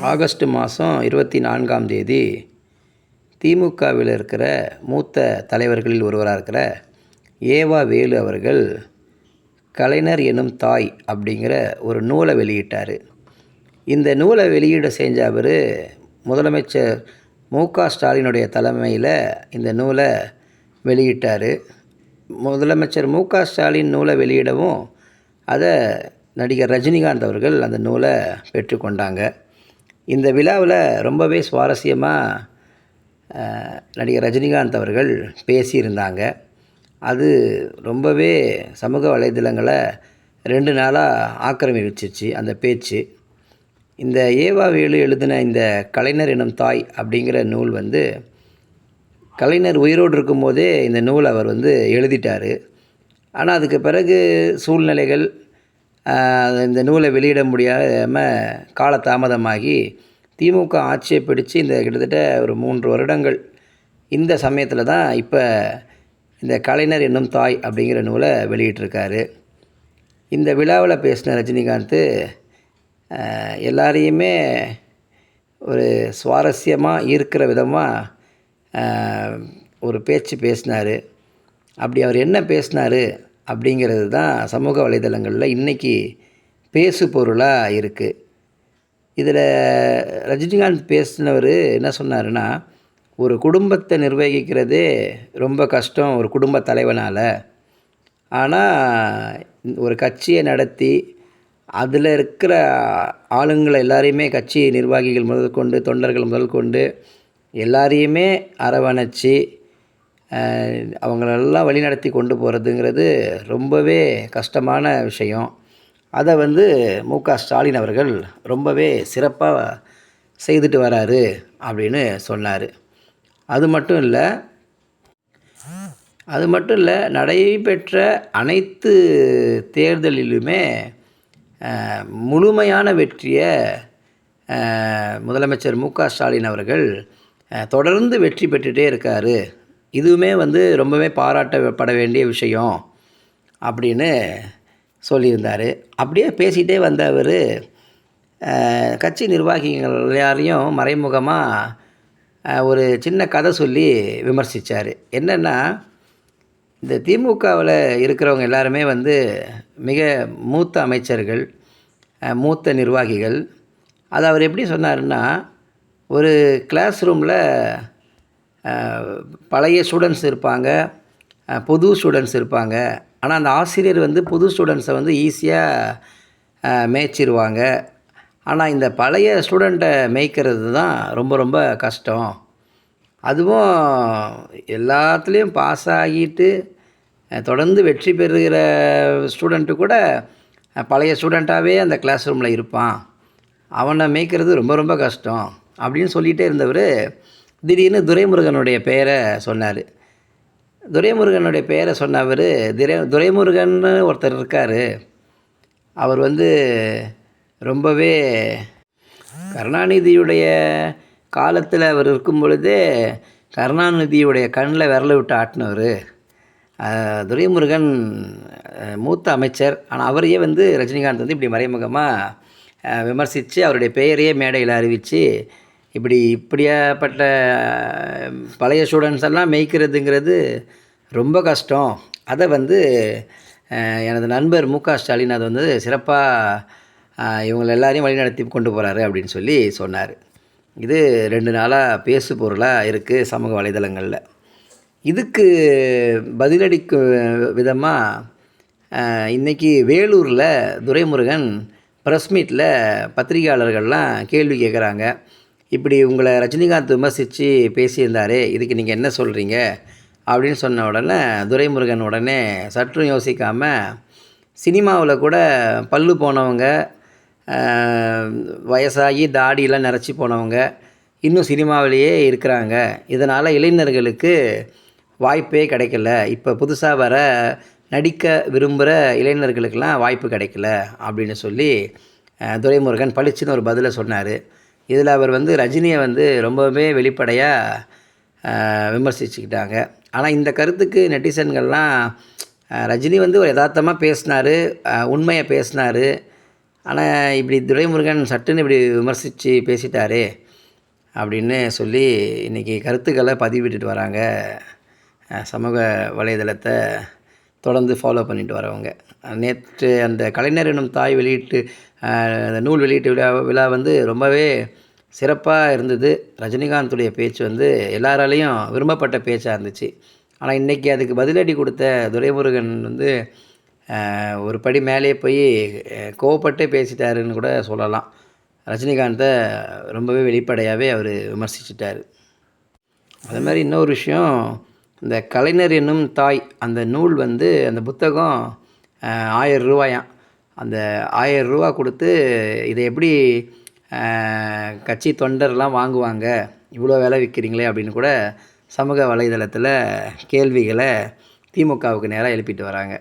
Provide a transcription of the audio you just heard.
August மாதம் இருபத்தி நான்காம் தேதி திமுகவில் இருக்கிற மூத்த தலைவர்களில் ஒருவராக இருக்கிற ஏவா வேலு அவர்கள் கலைஞர் எனும் தாய் அப்படிங்கிற ஒரு நூலை வெளியிட்டார். இந்த நூலை வெளியிட செஞ்ச அவர் முதலமைச்சர் மு க ஸ்டாலினுடைய தலைமையில் இந்த நூலை வெளியிட்டார். முதலமைச்சர் மு க ஸ்டாலின் நூலை வெளியிடவும் அதை நடிகர் ரஜினிகாந்த் அவர்கள் அந்த நூலை பெற்றுக்கொண்டாங்க. இந்த விழாவில் ரொம்பவே சுவாரஸ்யமாக நடிகர் ரஜினிகாந்த் அவர்கள் பேசியிருந்தாங்க. அது ரொம்பவே சமூக வலைதளங்களை ரெண்டு நாளாக ஆக்கிரமிச்சிச்சு அந்த பேச்சு. இந்த ஏவா வேலு எழுதின இந்த கலைஞர் எனும் தாய் அப்படிங்கிற நூல் வந்து கலைஞர் உயிரோடு இருக்கும்போதே இந்த நூல் அவர் வந்து எழுதிட்டார். ஆனால் அதுக்கு பிறகு சூழ்நிலைகள் இந்த நூலை வெளியிட முடியாமல் காலதாமதமாகி திமுக ஆட்சியை பிடித்து இந்த கிட்டத்தட்ட ஒரு மூன்று வருடங்கள் இந்த சமயத்தில் தான் இப்போ இந்த கலைஞர் என்னும் தாய் அப்படிங்கிற நூலை வெளியிட்டிருக்காரு. இந்த விழாவில் பேசின ரஜினிகாந்த் எல்லாரையுமே ஒரு சுவாரஸ்யமாக ஈர்க்கிற விதமாக ஒரு பேச்சு பேசினார். அப்படி அவர் என்ன பேசினார்? அப்படிங்கிறது தான் சமூக வலைதளங்களில் இன்றைக்கி பேசு பொருளாக இருக்குது இதில் ரஜினிகாந்த் பேசினவர் என்ன சொன்னாருன்னா ஒரு குடும்பத்தை நிர்வகிக்கிறதே ரொம்ப கஷ்டம் ஒரு குடும்ப தலைவனால். ஆனால் ஒரு கட்சியை நடத்தி அதில் இருக்கிற ஆளுங்களை எல்லாரையுமே கட்சி நிர்வாகிகள் முதல் கொண்டு தொண்டர்கள் முதல் கொண்டு எல்லாரையுமே அரவணைச்சி அவங்களெல்லாம் வழிநடத்தி கொண்டு போகிறதுங்கிறது ரொம்பவே கஷ்டமான விஷயம். அதை வந்து மு க ஸ்டாலின் அவர்கள் ரொம்பவே சிறப்பாக செய்துட்டு வராரு அப்படின்னு சொன்னார். அது மட்டும் இல்லை அது மட்டும் இல்லை நடைபெற்ற அனைத்து தேர்தலிலுமே முழுமையான வெற்றியை முதலமைச்சர் மு க ஸ்டாலின் அவர்கள் தொடர்ந்து வெற்றி பெற்றுகிட்டே இருக்கார். இதுவுமே வந்து ரொம்பவே பாராட்டப்பட வேண்டிய விஷயம் அப்படின்னு சொல்லியிருந்தார். அப்படியே பேசிகிட்டே வந்த அவர் கட்சி நிர்வாகிகள் எல்லாரையும் மறைமுகமாக ஒரு சின்ன கதை சொல்லி விமர்சித்தார் என்னென்னா இந்த திமுகவில் இருக்கிறவங்க எல்லாருமே வந்து மிக மூத்த அமைச்சர்கள் மூத்த நிர்வாகிகள். அது அவர் எப்படி சொன்னார்னா ஒரு கிளாஸ் ரூமில் பழைய ஸ்டூடெண்ட்ஸ் இருப்பாங்க புது ஸ்டூடெண்ட்ஸ் இருப்பாங்க. ஆனால் அந்த ஆசிரியர் வந்து புது ஸ்டூடெண்ட்ஸை வந்து ஈஸியாக மேய்ச்சிருவாங்க. ஆனால் இந்த பழைய ஸ்டூடெண்ட்டை மேய்க்கிறது தான் ரொம்ப ரொம்ப கஷ்டம். அதுவும் எல்லாத்துலேயும் பாஸ் ஆகிட்டு தொடர்ந்து வெற்றி பெறுகிற ஸ்டூடெண்ட்டு கூட பழைய ஸ்டூடெண்ட்டாகவே அந்த கிளாஸ் ரூமில் இருப்பான். அவனை மேய்க்கிறது ரொம்ப ரொம்ப கஷ்டம். அப்படின்னு சொல்லிகிட்டே இருந்தவர் திடீர்னு துரைமுருகனுடைய பெயரை சொன்னார். துரைமுருகனுடைய பெயரை சொன்னவர் துரை துரைமுருகன்னு ஒருத்தர் இருக்கார். அவர் வந்து ரொம்பவே கருணாநிதியுடைய காலத்தில் அவர் இருக்கும் பொழுதே கருணாநிதியுடைய கண்ணில் விரல விட்டு ஆட்டினவர். துரைமுருகன் மூத்த அமைச்சர். ஆனால் அவரையே வந்து ரஜினிகாந்த் வந்து இப்படி மறைமுகமாக விமர்சித்து அவருடைய பெயரையே மேடையில் அறிவித்து இப்படி இப்படியாப்பட்ட பழைய ஸ்டூடெண்ட்ஸ் எல்லாம் மேய்க்கிறதுங்கிறது ரொம்ப கஷ்டம். அதை வந்து எனது நண்பர் மு க ஸ்டாலின் அதை வந்து சிறப்பாக இவங்களை எல்லாரையும் வழிநடத்தி கொண்டு போகிறாரு அப்படின்னு சொல்லி சொன்னார். இது ரெண்டு நாளாக பேசு பொருளாக இருக்குது சமூக வலைதளங்களில். இதுக்கு பதிலளிக்கும் விதமாக இன்றைக்கி வேலூரில் துரைமுருகன் ப்ரெஸ் மீட்டில் பத்திரிகையாளர்கள்லாம் கேள்வி கேட்குறாங்க இப்படி உங்களை ரஜினிகாந்த் விமர்சித்து பேசியிருந்தார் இதுக்கு நீங்கள் என்ன சொல்கிறீங்க அப்படின்னு சொன்ன உடனே துரைமுருகன் உடனே சற்றும் யோசிக்காமல் சினிமாவில் கூட பல்லு போனவங்க வயசாகி தாடியெல்லாம் நிறச்சி போனவங்க இன்னும் சினிமாவிலேயே இருக்கிறாங்க. இதனால் இளைஞர்களுக்கு வாய்ப்பே கிடைக்கல. இப்போ புதுசாக வர நடிக்க விரும்புகிற இளைஞர்களுக்கெல்லாம் வாய்ப்பு கிடைக்கல அப்படின்னு சொல்லி துரைமுருகன் பளிச்சுன்னு ஒரு பதிலை சொன்னார். இதில் அவர் வந்து ரஜினியை வந்து ரொம்பவே வெளிப்படையாக விமர்சிச்சுக்கிட்டாங்க. ஆனால் இந்த கருத்துக்கு நெட்டிசன்கள்லாம் ரஜினி வந்து ஒரு யதார்த்தமாக பேசினார் உண்மையை பேசினார். ஆனால் இப்படி துரைமுருகன் சட்டுன்னு இப்படி விமர்சித்து பேசிட்டாரே அப்படின்னு சொல்லி இன்றைக்கி கருத்துக்களை பதிவிட்டுட்டு வராங்க சமூக வலைதளத்தை தொடர்ந்து ஃபாலோ பண்ணிட்டு வரவங்க. நேற்று அந்த கலைஞர் எனும் தாய் வெளியீட்டு அந்த நூல் வெளியீட்டு விழா விழா வந்து ரொம்பவே சிறப்பாக இருந்தது. ரஜினிகாந்துடைய பேச்சு வந்து எல்லாராலேயும் விரும்பப்பட்ட பேச்சாக இருந்துச்சு. ஆனால் இன்றைக்கி அதுக்கு பதிலடி கொடுத்த துரைமுருகன் வந்து ஒரு படி மேலே போய் கோவப்பட்டே பேசிட்டாருன்னு கூட சொல்லலாம். ரஜினிகாந்தை ரொம்பவே வெளிப்படையாகவே அவர் விமர்சிச்சிட்டார். அது மாதிரி இன்னொரு விஷயம் இந்த கலைஞர் என்னும் தாய் அந்த நூல் வந்து அந்த புத்தகம் ஆயிரம் ரூபாயாம். அந்த ஆயிரம் ரூபா கொடுத்து இதை எப்படி கட்சி தொண்டர்லாம் வாங்குவாங்க? இவ்வளோ விலை விற்கிறீங்களே அப்படின்னு கூட சமூக வலைதளத்தில் கேள்விகளை திமுகவுக்கு நேராக எழுப்பிட்டு வராங்க.